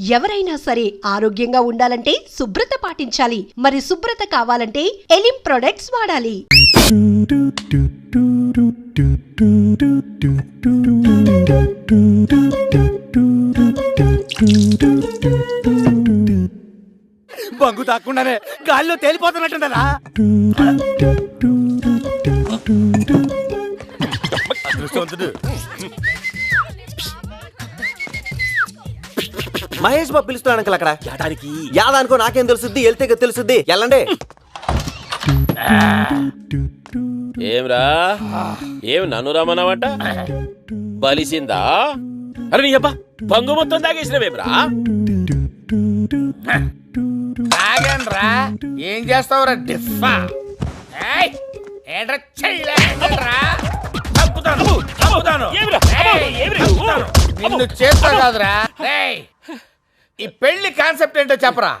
ఎవరైనా సరే ఆరోగ్యంగా ఉండాలంటే శుభ్రత పాటించాలి. మరి శుభ్రత కావాలంటే ఎలిం ప్రొడక్ట్స్ వాడాలి. బంగు తాక్కుండానే గాల్లో తేలిపోతున్నట్టుండరా అదృష్టవంతుడు. మహేష్ బాబు పిలుస్తున్నాడు అంకల్ అక్కడ. ఏడానికి యాదానికో నాకేం తెలుసుద్ది వెళ్తే తెలుసుద్ది వెళ్ళండి. ఏమ్రా? ఏం నన్ను రమ్మన్నావట బలిసిందా? అరే నీ అబ్బా పంగు మొత్తం తాగేసినవేమ్రా తాగండ్రా ఏం చేస్తావురా డిఫా. నిన్ను చేస్తా కాదురా. ఏయ్, ఈ పెళ్ళి కాన్సెప్ట్ ఏంటో చెప్పరా?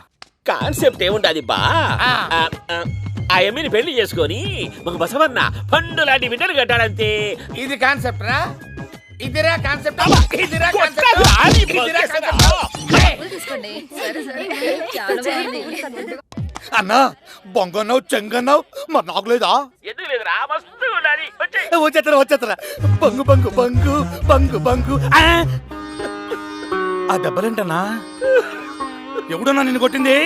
కాన్సెప్ట్ ఏముంటది బా? ఆ. ఆ, ఆ, ఆ ఎమ్మిని పెళ్ళి చేసుకొని ఒక బసవన్న పండు లాంటి బిడ్డలు కట్టాడంతే ఇది కాన్సెప్ట్? రా ఇదిరా కాన్సెప్ట్? ఇదిరా కాన్సెప్ట్? ఇదిరా. కాన్సెప్ట్? ఏయ్, తీసుకోండి. సరే సరే. చాలా బాగుంది. అన్నా బొంగన్నావు చెంగన్నావు మరి నాకు లేదా? ఎందుకు లేదురా? మస్తు ఉండాలి. వచ్చే వచ్చేత్తరా వచ్చేత్తరా. బంగు బంగు బంగు బంగు బంగు. ఆ! దెబ్బలేంటన్నా? ఎవడన్నా నిన్ను కొట్టింది?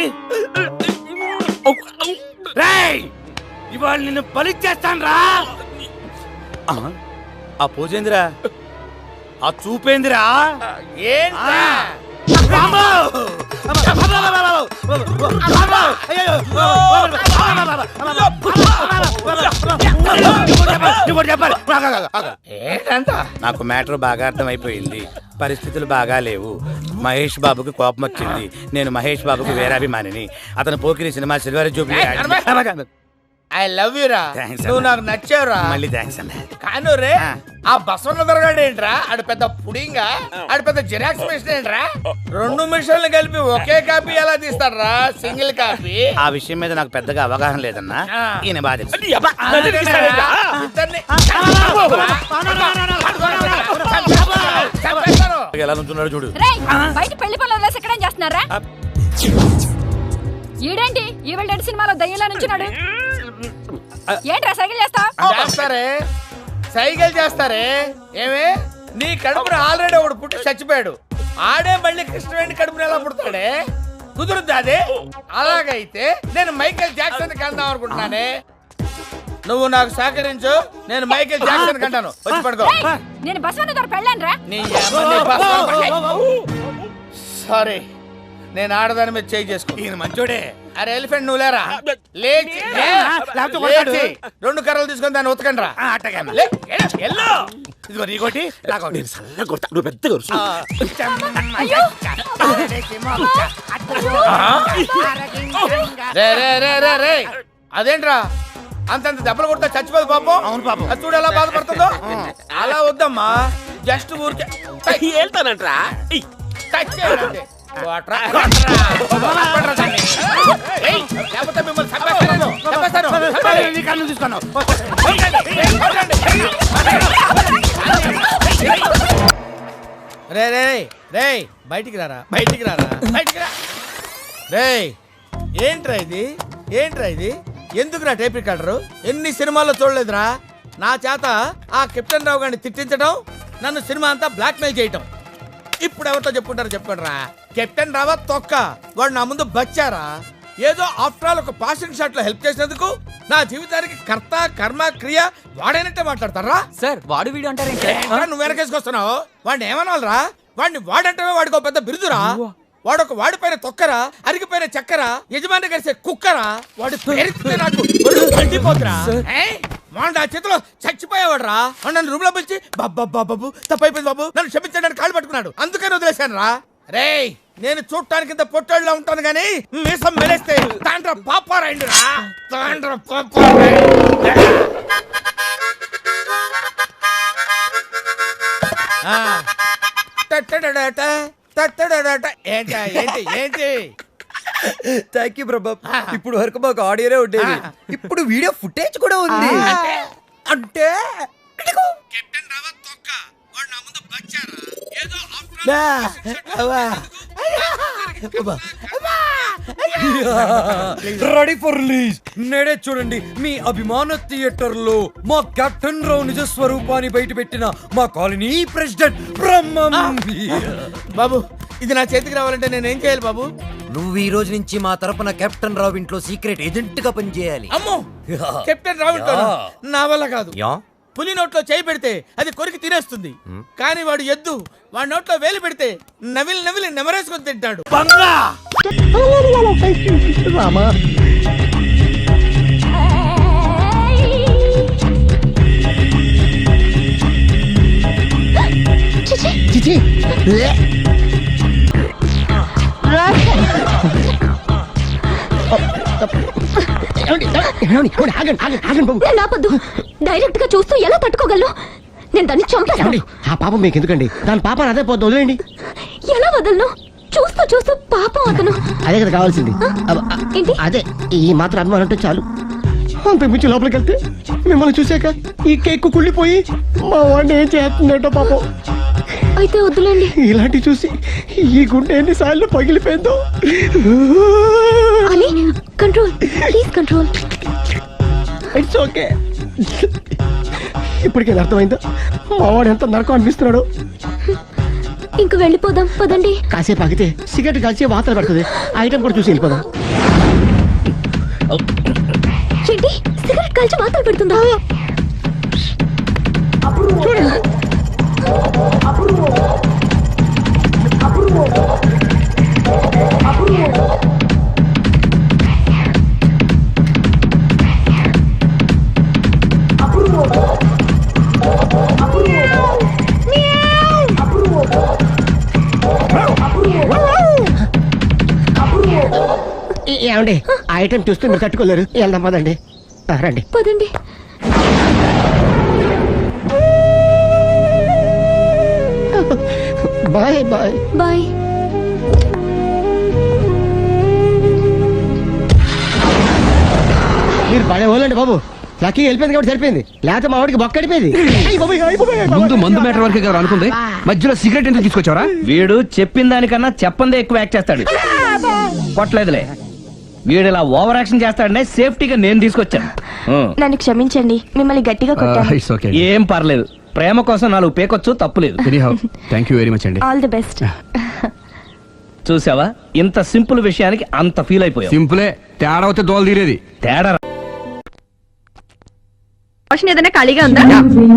రేయ్! ఇవాళ నిన్ను బలిచ్చేస్తాను రా ఆ పూజేందిరా? ఆ చూపేందిరా? ఏంటంట నాకు మ్యాటర్ బాగా అర్థమైపోయింది. పరిస్థితులు బాగా లేవు. మహేష్ బాబుకి కోపం వచ్చింది. నేను మహేష్ బాబుకి వేరాభిమానిని. అతను పోకిరి సినిమా సిల్వర్ జూబ్లీ అరవై. ఐ లవ్ యూ రా. Thanks, నువ్వు అన్న. నాకు నచ్చావురా. మళ్ళీ థ్యాంక్స్ అన్న. కాను రే ఆ. బసవన్న దొరగాడు ఏంట్రా? ఆడు పెద్ద పుడింగా ఆడు పెద్ద జిరాక్స్ మిషన్ ఏంట్రా? రెండు మిషన్లు కలిపి ఒకే కాపీ ఎలా తీస్తాడ్రా? Single copy. ఆ విషయం మీద నాకు పెద్దగా అవగాహన లేదన్నా. ఆ. ఈయన బాధ తెలుసు. ఎలా నుంచున్నాడు చూడు. రేయ్ బయట పెళ్ళి పనులు వదిలేసి ఎక్కడేం చేస్తున్నారా? ఈడేంటి? ఈవిల్ డెడ్ సినిమాలో దయ్యంలా నుంచున్నాడు. ఏంట్రా సైకిల్ చేస్తా చేస్తారే. సైకిల్ చేస్తారే. ఏమే? నీ కడుపున ఆల్రెడీ ఒకడు పుట్టి చచ్చిపోయాడు. ఆడే మళ్ళీ కృష్ణవేణి కడుపున ఎలా పుడతాడే? కుదురుద్దా అదే? అలాగైతే నేను మైకేల్ జాక్సన్ కందాం అనుకుంటున్నానే. నువ్వు నాకు సహకరించు నేను మైకేల్ జాక్సన్ కంటాను. వచ్చి పడుకో. నేను బస్సు నీ సారీ నేను ఆడదాని మీద చేయి చేసుకో. ఈయన మంచోడే. అరే ఎలిఫెంట్ నువ్వు లేరా? లేచి. రెండు కర్రలు తీసుకొని దాన్ని ఉతకండి రా. ఆ, అట్టగే అన్న. లే, ఎల్లు, ఎల్లు. ఇదిగో నీకోటి నాకోటి నేను సల్లగా కొడతా. నువ్వు పెద్దగా అరుచు. రే రే రే రే రే. అదేంట్రా? అంతంత దెబ్బలు కొడతా చచ్చిపోదు పాపం. అవును పాపం. అది చూడు ఎలా బాధపడుతుందో. అలా వద్దమ్మా. జస్ట్ ఊరికే. టచ్. వెళ్తానంట్రా. ఇయ్. టచ్ చేయాలంతే. రే రే రే బయటికి రారా? బయటికి రారా? బయటికి రా. రే ఏంట్రా ఇది? ఏంట్రా ఇది? ఎందుకురా టేప్ రికార్డరు? ఎన్ని సినిమాల్లో చూడలేదురా? నా చేత ఆ కెప్టెన్ రావు గారిని తిట్టించడం నన్ను సినిమా అంతా బ్లాక్మెయిల్ చేయటం. ఇప్పుడు ఎవరితో చెప్పుకుంటారో చెప్పుకోండి రా కెప్టెన్ రావా తొక్క. వాడు నా ముందు బచ్చారా? ఏదో ఆఫ్టర్ ఆల్ ఒక పాసింగ్ షాట్లో హెల్ప్ చేసినందుకు నా జీవితానికి కర్త కర్మ క్రియ వాడైనట్టే మాట్లాడతారా? సార్ వాడు వీడు ఏంట్రా నువ్వు వెనకేసుకొస్తున్నావు? వాడిని ఏమనాలరా? వాడిని వాడంటే వాడికి ఒక పెద్ద బిరుదురా? వాడొక వాడిపైన తొక్కరా? అరిగిపోయిన చక్కరా? యజమాని కలిసే కుక్కరా? వాడి నాకు ఏయ్, వాడు నా చేతిలో చచ్చిపోయేవాడురా? వాడు నన్ను రూమ్లో పిలిచి బాబా బాబు తప్పైపోయింది బాబు నన్ను క్షమించడానికి కాళ్ళు పట్టుకున్నాడు. అందుకని వదిలేశాను రా రేయ్ నేను చూడటానికి ఇంత పొట్టోళ్ళలో ఉంటాను గానీ మీసం మెలేస్తే తాండ్ర పాపారాయండి రా తాండ్ర పాపారాయండి ఆ. టట్టడడట, టట్టడడట. ఏంటా, ఏంటి ఏంటి? థ్యాంక్ యూ ప్రభా ఆ. ఇప్పుడు వరకు మాకు ఆడియోనే ఉండేది. ఇప్పుడు వీడియో ఫుటేజ్ కూడా ఉంది. అంటే అంటే కెప్టెన్ రావత్ తొక్క. వాడు నా ముందు బచ్చారా రెడీ ఫర్ రిలీజ్ నేడే చూడండి మీ అభిమాన థియేటర్లో మా కెప్టెన్ రావు నిజ స్వరూపాన్ని బయట పెట్టిన మా కాలనీ ప్రెసిడెంట్ బ్రహ్మం బాబు ఇది నా చేతికి రావాలంటే నేనేం చేయాలి బాబు? నువ్వు ఈ రోజు నుంచి మా తరపున కెప్టెన్ రావు ఇంట్లో సీక్రెట్ ఏజెంట్గా పనిచేయాలి. అమ్మో కెప్టెన్ రావుంటా యా. నా వల్ల కాదు. యా. పులి నోట్లో చేయి పెడితే అది కొరికి తినేస్తుంది. కానీ వాడు ఎద్దు వాడి నోట్లో వేలు పెడితే నవిలి నవిలి నెమరేసుకొని తింటాడు. డైరెక్ట్గా చూస్తూ ఎలా తట్టుకోగలను? నేను దాన్ని చంపేస్తాను ఆ పాపం మీకు ఎందుకండి? దాని పాప అదే పోతుంది వదిలేండి ఎలా వదలను? చూస్తూ చూస్తూ పాపం అతను. అదే కదా కావాల్సింది? అదే ఈ మాత్రం అభిమానం అంటే చాలు. మించి లోపలికి వెళ్తే మిమ్మల్ని చూసాక ఈ కేక్ కుళ్ళిపోయి మా వాడిని ఏం చేస్తుందంటో పాపం. అయితే వద్దులేండి ఇలాంటి చూసి ఈ గుండె ఎన్నిసార్లు పగిలిపోయిందో. అని control please control it's okay ఇప్పటికే అర్థమైందా? మా వాడు ఎంత నరకం అనిపిస్తున్నాడు? ఇంక వెళ్ళిపోదాం పదండి. కాసేపు ఆగితే సిగరెట్ కాల్చి వాతలు పెడుతుంది. ఐటమ్ కూడా చూసి వెళ్ళిపోదాం. ఏంటి? సిగరెట్ కాల్చి మాత్రం పెడుతుందా? ఏ- ఏమండి? ఆ ఐటమ్ చూస్తే మీరు తట్టుకోలేరు. వెళ్దాం పదండి. రండి. పదండి. Bye bye. బాయ్. మీరు పడే వాళ్ళండి బాబు. లక్కీ వెళ్ళిపోయింది కాబట్టి సరిపోయింది. లేకపోతే మా వాడికి బొక్క అడిపోయింది ముందు మందు మేటర్ వరకే కదా అనుకుంది. మధ్యలో సిగరెట్ ఎందుకు తీసుకొచ్చావరా? వీడు చెప్పిన దానికన్నా చెప్పందే ఎక్కువ యాక్ట్ చేస్తాడు. కొట్టలేదులే. వీడు ఇలా ఓవర్ యాక్షన్ చేస్తాడనే సేఫ్టీగా నేను తీసుకొచ్చాను. నన్ను క్షమించండి మిమ్మల్ని గట్టిగా కొట్టాను. ఇట్స్ ఓకే ఏం పర్లేదు. ప్రేమ కోసం నాలుగు పేకొచ్చు తప్పులేదు anyhow thank you very much అండి. ఆల్ ది బెస్ట్ చూసావా? ఇంత సింపుల్ విషయానికి అంత ఫీల్ అయిపోయావు. సింపులే తేడా అవుతే దోలు తీరేది. తేడా క్వశ్చన్ ఏదైనా ఖాళీగా ఉందా?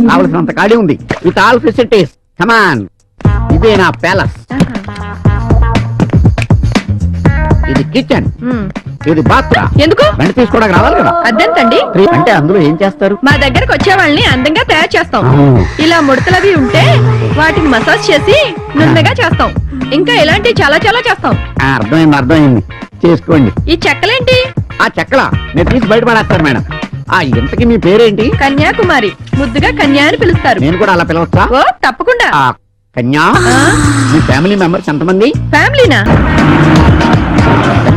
కావలసినంత ఖాళీ ఉంది. విత్ ఆల్ ఫెసిలిటీస్ కమాన్ ఇదే నా ప్యాలెస్. ఇది కిచెన్ ఇది బాత్రూమ్ ఎందుకు? వెంట తీసుకోవడానికి రావాలి కదా. అద్దెంతండి. అంటే అందులో ఏం చేస్తారు? మా దగ్గరకు వచ్చే వాళ్ళని అందంగా తయారు చేస్తాం. ఇలా ముడతలవి ఉంటే వాటిని మసాజ్ చేసి నున్నగా చేస్తాం. ఇంకా ఇలాంటివి చాలా చాలా చేస్తాం. అర్థమైంది అర్థమైంది. చేసుకోండి. ఈ చెక్కలేంటి? ఆ చెక్కల నేను తీసి బయట పడేస్తాను మేడం. ఆ ఇంతకి మీ పేరేంటి? కన్యాకుమారి. ముద్దుగా కన్యా అని పిలుస్తారు. నేను కూడా అలా పిలవచ్చా? ఓ తప్పకుండా. కన్యా? మీ ఫ్యామిలీ మెంబర్స్ ఎంతమంది? ఫ్యామిలీనా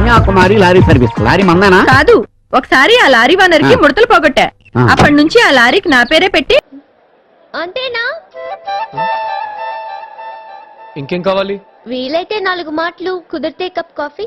కన్యాకుమారి లారీ సర్వీస్. లారీ మందేనా? కాదు ఒకసారి ఆ లారీ వానర్కి. ముడతలు పోగొట్టా. అప్పటి నుంచి ఆ లారీకి నా పేరే పెట్టి. అంతేనా? ఇంకేం కావాలి? వీలైతే నాలుగు మాటలు కుదిరితే cup coffee.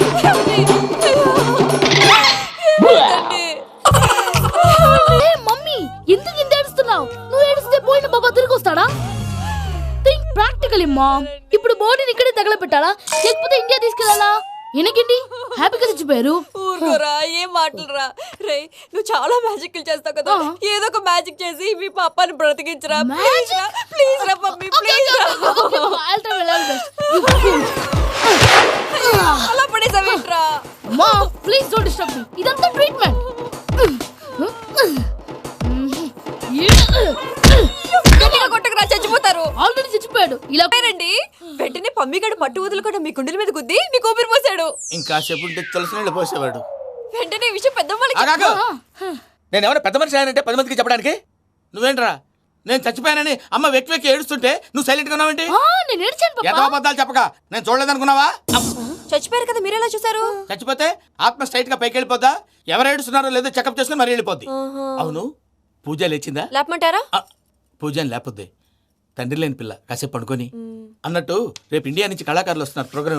పోయిన బాబా తిరిగి వస్తాడా థింక్ ప్రాక్టికలీ మామ్ ఇప్పుడు బాడీని ఇక్కడే తగలబెట్టాలా? లేకపోతే ఇండియా తీసుకెళ్ళాలా? ఎనకండి హ్యాపీగా చచ్చిపోయారు. ఊరుకోరా ఏం మాటలురా? రే నువ్వు చాలా మ్యాజిక్ చేస్తావు కదా. ఏదో ఒక మ్యాజిక్ చేసి మీ పాపాని బ్రతికించరా? ప్లీజ్? రా ప్లీజ్ రా మమ్మీ ప్లీజ్ రా. అలా పడేసావేంట్రా? మా ప్లీజ్ డోంట్ డిస్టర్బ్ మీ ఇదంతా ట్రీట్మెంట్ పట్టు వదులుకుండా మీ గుండెల మీద గుద్ది మీకు ఊపిరి పోసాడు. ఇంకా సేపు ఉంటే తులసి నీళ్ళు పోసేవాడు. వెంటనే ఈ విషయం ఆగాగు. నేను ఎవరైనా పెద్ద మనిషి ఆయనంటే పది మందికి చెప్పడానికి? నువ్వేంట్రా? నేను చచ్చిపోయానని అమ్మ వెక్కి వెక్కి ఏడుస్తుంటే నువ్వు సైలెంట్గా ఉన్నావేంటి? ఆ, నేను ఏడ్చాను ఎంతో పాపా అబద్ధాలు చెప్పక. నేను చూడలేదనుకున్నావా? చచ్చిపోయారు కదా మీరెలా చూసారు చచ్చిపోతే ఆత్మ స్ట్రైట్గా పైకి వెళ్ళిపోద్దా? ఎవరు ఏడుస్తున్నారో లేదో చెకప్ చేసుకుని మరి వెళ్ళిపోద్ది. అవును. పూజ లేచిందా? లేపమంటారా? పూజ అని లేకపోద్ది తండ్రి లేని పిల్ల కాసేపు పడుకొని. అన్నట్టు రేపు ఇండియా నుంచి కళాకారులు వస్తున్నారు ప్రోగ్రామ్